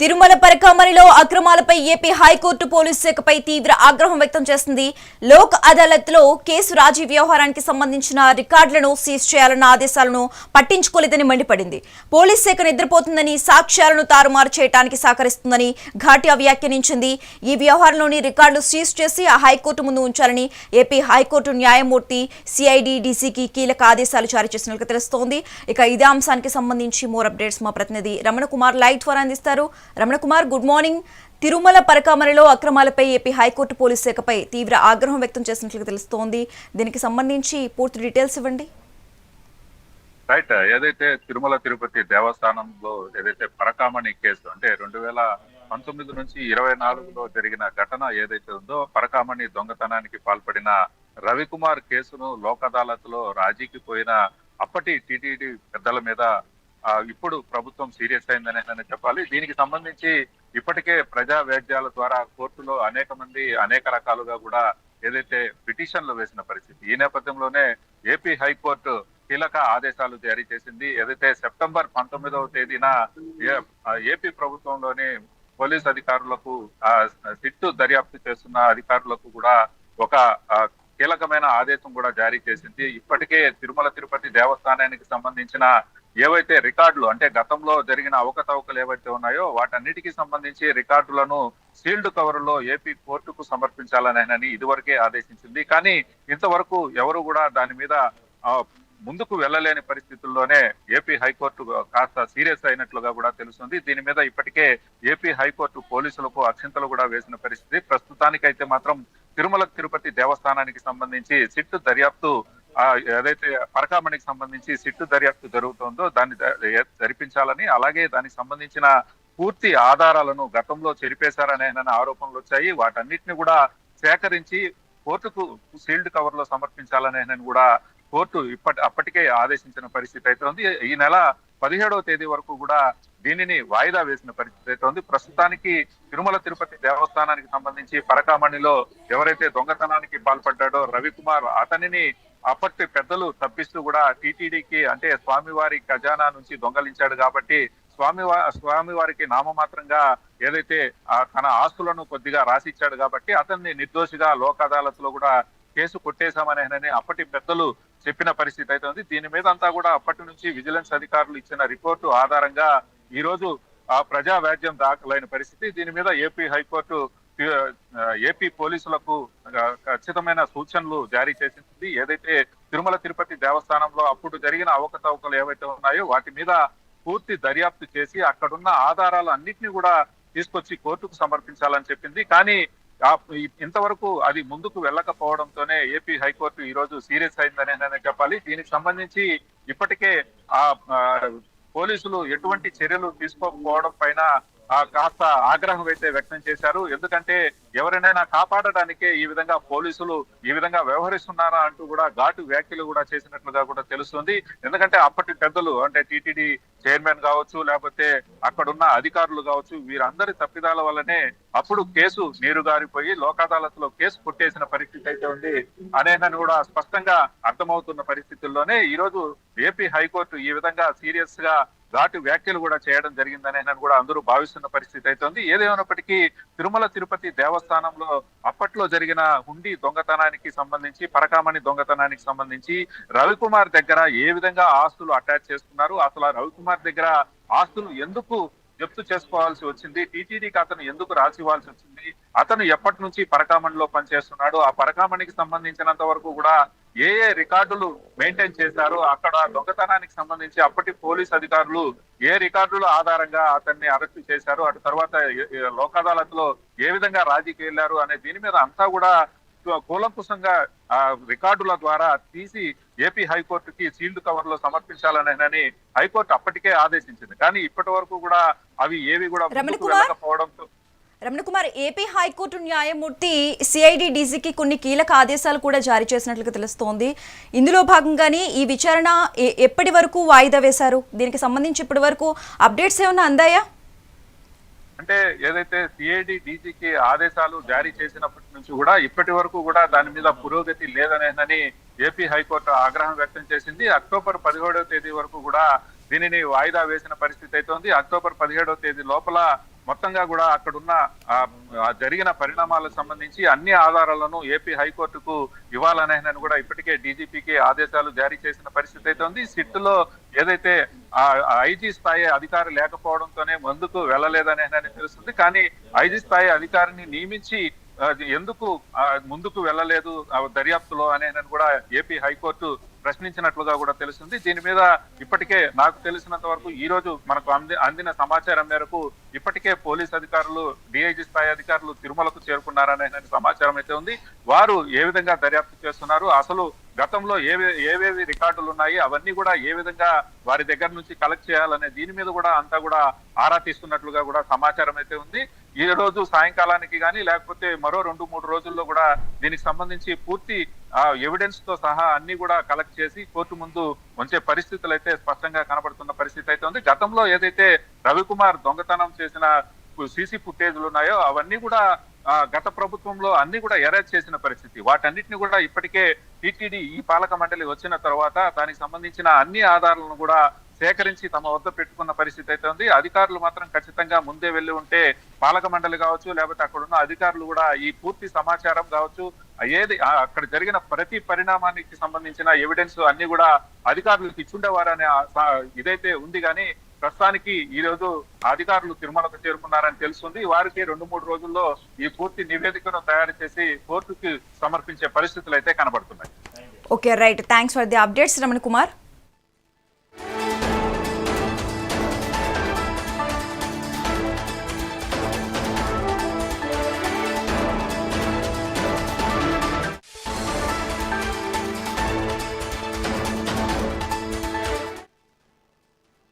తిరుమల పరకామణిలో అక్రమాలపై AP high court police శాఖపై తీవ్ర ఆగ్రహం వ్యక్తం చేసింది. లోక్ అదాలత్లో కేసు రాజీ వ్యవహారానికి సంబంధించిన రికార్డులను సీజ్ చేయాలన్న ఆదేశాలను పట్టించుకోలేదని మండిపడింది. పోలీస్ శాఖ నిద్రపోతుందని సాక్ష్యాలను తారుమారు చేయడానికి సహకరిస్తుందని ఘాటియా వ్యాఖ్యానించింది. ఈ వ్యవహారంలోని రికార్డులు సీజ్ చేసి ఆ హైకోర్టు ముందు ఉంచాలని ఏపీ హైకోర్టు న్యాయమూర్తి సిఐడి డీసీకి కీలక ఆదేశాలు జారీ చేసినట్లు తెలుస్తోంది. ఇక ఇదే అంశానికి సంబంధించి మోర్ అప్డేట్స్ మా ప్రతినిధి రమణ కుమార్ లైవ్ ద్వారా అందిస్తారు. Ramana Kumar good morning. Tirumala పరకామణిలో అక్రమాలపై ఏపీ హైకోర్టు పోలీస్ శాఖపై తీవ్ర ఆగ్రహం వ్యక్తం చేసినట్లు తెలుస్తోంది. దీనికి సంబంధించి పూర్తి డీటెయిల్స్ ఇవ్వండి. రైట్. ఏదైతే తిరుమల తిరుపతి దేవస్థానంలో ఏదైతే పరకామణి కేసు అంటే రెండు వేల పంతొమ్మిది నుంచి ఇరవై నాలుగులో జరిగిన ఘటన ఏదైతే ఉందో పరకామణి దొంగతనానికి పాల్పడిన రవికుమార్ కేసును లోక్ అదాలత్లో రాజీకి పోయిన అప్పటి టిటిడి పెద్దల మీద ఇప్పుడు ప్రభుత్వం సీరియస్ అయిందని చెప్పాలి. దీనికి సంబంధించి ఇప్పటికే ప్రజా వేద్యాల ద్వారా కోర్టులో అనేక మంది అనేక రకాలుగా కూడా ఏదైతే పిటిషన్లు వేసిన పరిస్థితి ఈ నేపథ్యంలోనే ఏపీ హైకోర్టు కీలక ఆదేశాలు జారీ చేసింది. ఏదైతే సెప్టెంబర్ పంతొమ్మిదవ తేదీన ఏ- ఏపీ ప్రభుత్వంలోని పోలీస్ అధికారులకు ఆ సిట్టు దర్యాప్తు చేస్తున్న అధికారులకు కూడా ఒక కీలకమైన ఆదేశం కూడా జారీ చేసింది. ఇప్పటికే తిరుమల తిరుపతి దేవస్థానానికి సంబంధించిన ఏవైతే రికార్డులు అంటే గతంలో జరిగిన అవకతవకలు ఏవైతే ఉన్నాయో వాటన్నిటికీ సంబంధించి రికార్డులను సీల్డ్ కవర్లో ఏపీ కోర్టుకు సమర్పించాలని ఇదివరకే ఆదేశించింది. కానీ ఇంతవరకు ఎవరు కూడా దాని మీద ముందుకు వెళ్ళలేని పరిస్థితుల్లోనే ఏపీ హైకోర్టు కాస్త సీరియస్ అయినట్లుగా కూడా తెలుస్తుంది. దీని మీద ఇప్పటికే ఏపీ హైకోర్టు పోలీసులకు అక్షింతలు కూడా వేసిన పరిస్థితి. ప్రస్తుతానికైతే మాత్రం తిరుమల తిరుపతి దేవస్థానానికి సంబంధించి సిట్టు దర్యాప్తు ఏదైతే పరకామణికి సంబంధించి సిట్టు దర్యాప్తు జరుగుతుందో దాన్ని జరిపించాలని అలాగే దానికి సంబంధించిన పూర్తి ఆధారాలను గతంలో చెరిపేశారనే ఆరోపణలు వచ్చాయి. వాటన్నిటిని కూడా సేకరించి కోర్టుకు సీల్డ్ కవర్లో సమర్పించాలనే కూడా కోర్టు ఇప్పటి అప్పటికే ఆదేశించిన పరిస్థితి అయితే ఉంది. ఈ నెల పదిహేడవ తేదీ వరకు కూడా దీనిని వాయిదా వేసిన పరిస్థితి అయితే ఉంది. ప్రస్తుతానికి తిరుమల తిరుపతి దేవస్థానానికి సంబంధించి పరకామణిలో ఎవరైతే దొంగతనానికి పాల్పడ్డాడో రవికుమార్ అతనిని అప్పటి పెద్దలు తప్పిస్తూ కూడా టీటీడీకి అంటే స్వామివారి ఖజానా నుంచి దొంగలించాడు కాబట్టి స్వామి స్వామివారికి నామమాత్రంగా ఏదైతే తన ఆస్తులను కొద్దిగా రాసిచ్చాడు కాబట్టి అతన్ని నిర్దోషిగా లోక్ అదాలత్లో కూడా కేసు కొట్టేశామని అప్పటి పెద్దలు చెప్పిన పరిస్థితి అయితే ఉంది. దీని మీద అంతా కూడా అప్పటి నుంచి విజిలెన్స్ అధికారులు ఇచ్చిన రిపోర్టు ఆధారంగా ఈ రోజు ఆ ప్రజా వ్యాజ్యం దాఖలైన పరిస్థితి. దీని మీద ఏపీ హైకోర్టు ఏపీ పోలీసులకు ఖచ్చితమైన సూచనలు జారీ చేసింది. ఏదైతే తిరుమల తిరుపతి దేవస్థానంలో అప్పుడు జరిగిన అవకతవకలు ఏవైతే ఉన్నాయో వాటి మీద పూర్తి దర్యాప్తు చేసి అక్కడున్న ఆధారాలు అన్నింటినీ కూడా తీసుకొచ్చి కోర్టుకు సమర్పించాలని చెప్పింది. కానీ ఇంతవరకు అది ముందుకు వెళ్ళకపోవడంతోనే ఏపీ హైకోర్టు ఈ రోజు సీరియస్ అయిందని చెప్పాలి. దీనికి సంబంధించి ఇప్పటికే ఆ పోలీసులు ఎటువంటి చర్యలు తీసుకోకపోవడం పైన కాస్త ఆగ్రహం అయితే వ్యక్తం చేశారు. ఎందుకంటే ఎవరినైనా కాపాడడానికే ఈ విధంగా పోలీసులు ఈ విధంగా వ్యవహరిస్తున్నారా అంటూ కూడా ఘాటు వ్యాఖ్యలు కూడా చేసినట్లుగా కూడా తెలుస్తుంది. ఎందుకంటే అప్పటి పెద్దలు అంటే టీటీడీ చైర్మన్ కావచ్చు లేకపోతే అక్కడున్న అధికారులు కావచ్చు వీరందరి తప్పిదాల వల్లనే అప్పుడు కేసు నీరు గారిపోయి లోక్ అదాలత్లో కేసు కొట్టేసిన పరిస్థితి అయితే ఉంది అనేదని కూడా స్పష్టంగా అర్థమవుతున్న పరిస్థితుల్లోనే ఈ రోజు ఏపీ హైకోర్టు ఈ విధంగా సీరియస్గా ఘాటు వ్యాఖ్యలు కూడా చేయడం జరిగిందని అని కూడా అందరూ భావిస్తున్న పరిస్థితి అయితే ఉంది ఏదేమైనప్పటికీ తిరుమల తిరుపతి దేవస్థానంలో అప్పట్లో జరిగిన హుండీ దొంగతనానికి సంబంధించి పరకామణి దొంగతనానికి సంబంధించి రవికుమార్ దగ్గర ఏ విధంగా ఆస్తులు అటాచ్ చేసుకున్నారు అసలు ఆ రవికుమార్ దగ్గర ఆస్తులు ఎందుకు జప్తు చేసుకోవాల్సి వచ్చింది. టీటీడీకి అతను ఎందుకు రాసి ఇవ్వాల్సి వచ్చింది? అతను ఎప్పటి నుంచి పరకామణిలో పనిచేస్తున్నాడు? ఆ పరకామణికి సంబంధించినంత వరకు కూడా ఏ ఏ రికార్డులు మెయింటైన్ చేశారు? అక్కడ దొంగతనానికి సంబంధించి అప్పటి పోలీస్ అధికారులు ఏ రికార్డుల ఆధారంగా అతన్ని అరెస్ట్ చేశారు? అటు తర్వాత ఏ లోక్ అదాలత్లో ఏ విధంగా రాజీకి వెళ్ళారు అనే దీని మీద అంతా కూడా కూలంకుశంగా ఆ రికార్డుల ద్వారా తీసి ఏపీ హైకోర్టుకి సీల్డ్ కవర్లో సమర్పించాలని హైకోర్టు అప్పటికే ఆదేశించింది. కానీ ఇప్పటి వరకు కూడా అవి ఏవి కూడా? వెళ్ళకపోవడంతో Ramana Kumar AP high court న్యాయమూర్తి సిఐడి డీజీకి కొన్ని కీలక ఆదేశాలు కూడా జారీ చేసినట్లుగా తెలుస్తోంది. ఇందులో భాగంగానే ఈ విచారణ ఎప్పటి వరకు వాయిదా వేశారు? దీనికి సంబంధించి ఇప్పటి వరకు అప్డేట్స్ ఏమైనా అందాయా? అంటే ఏదైతే సిఐడి డీజీకి ఆదేశాలు జారీ చేసినప్పటి నుంచి కూడా ఇప్పటి వరకు కూడా దాని మీద పురోగతి లేదనేనని ఏపీ హైకోర్టు ఆగ్రహం వ్యక్తం చేసింది. అక్టోబర్ పదిహేడవ తేదీ వరకు కూడా దీనిని వాయిదా వేసిన పరిస్థితి అయితే ఉంది అక్టోబర్ పదిహేడవ తేదీ లోపల మొత్తంగా కూడా అక్కడున్న జరిగిన పరిణామాలకు సంబంధించి అన్ని ఆధారాలను ఏపీ హైకోర్టుకు ఇవ్వాలనే కూడా ఇప్పటికే డీజీపీకి ఆదేశాలు జారీ చేసిన పరిస్థితి అయితే ఉంది. సిట్లో ఏదైతే ఆ ఐజీ స్థాయి అధికారి లేకపోవడంతోనే ముందుకు వెళ్ళలేదనే తెలుస్తుంది. కానీ ఐజీ స్థాయి అధికారిని నియమించి అది ఎందుకు ముందుకు వెళ్ళలేదు దర్యాప్తులో అనే కూడా ఏపీ హైకోర్టు ప్రశ్నించినట్లుగా కూడా తెలుస్తుంది. దీని మీద ఇప్పటికే నాకు తెలిసినంత వరకు ఈ రోజు మనకు అంది అందిన సమాచారం మేరకు ఇప్పటికే పోలీస్ అధికారులు డిఐజీ స్థాయి అధికారులు తిరుమలకు చేరుకున్నారనే సమాచారం అయితే ఉంది. వారు ఏ విధంగా దర్యాప్తు చేస్తున్నారు? అసలు గతంలో ఏవే ఏవేవి రికార్డులు ఉన్నాయి? అవన్నీ కూడా ఏ విధంగా వారి దగ్గర నుంచి కలెక్ట్ చేయాలనే దీని మీద కూడా అంతా కూడా ఆరా తీస్తున్నట్లుగా కూడా సమాచారం అయితే ఉంది. ఈ రోజు సాయంకాలానికి కానీ లేకపోతే మరో రెండు మూడు రోజుల్లో కూడా దీనికి సంబంధించి పూర్తి ఎవిడెన్స్తో సహా అన్ని కూడా కలెక్ట్ చేసి కోర్టు ముందు ఉంచే పరిస్థితులు అయితే స్పష్టంగా కనబడుతున్న పరిస్థితి అయితే ఉంది. గతంలో ఏదైతే రవికుమార్ దొంగతనం చేసిన సీసీ ఫుటేజ్లు ఉన్నాయో అవన్నీ కూడా గత ప్రభుత్వంలో అన్ని కూడా ఎరేజ్ చేసిన పరిస్థితి. వాటన్నిటిని కూడా ఇప్పటికే టిటిడి ఈ పాలక మండలి వచ్చిన తర్వాత దానికి సంబంధించిన అన్ని ఆధారాలను కూడా సేకరించి తమ వద్ద పెట్టుకున్న పరిస్థితి అయితే ఉంది. అధికారులు మాత్రం ఖచ్చితంగా ముందే వెళ్ళి ఉంటే పాలక మండలి కావచ్చు లేకపోతే అక్కడ ఉన్న అధికారులు కూడా ఈ పూర్తి సమాచారం కావచ్చు ఏది అక్కడ జరిగిన ప్రతి పరిణామానికి సంబంధించిన ఎవిడెన్స్ అన్ని కూడా అధికారులకు ఇచ్చుండేవారనే ఇదైతే ఉంది కానీ ప్రస్తుతానికి ఈ రోజు అధికారులు తిరుమలకు చేరుకున్నారని తెలుస్తుంది. వారికి రెండు మూడు రోజుల్లో ఈ పూర్తి నివేదికను తయారు చేసి కోర్టుకి సమర్పించే పరిస్థితులు అయితే కనబడుతున్నాయి. Okay right thanks for the updates Raman Kumar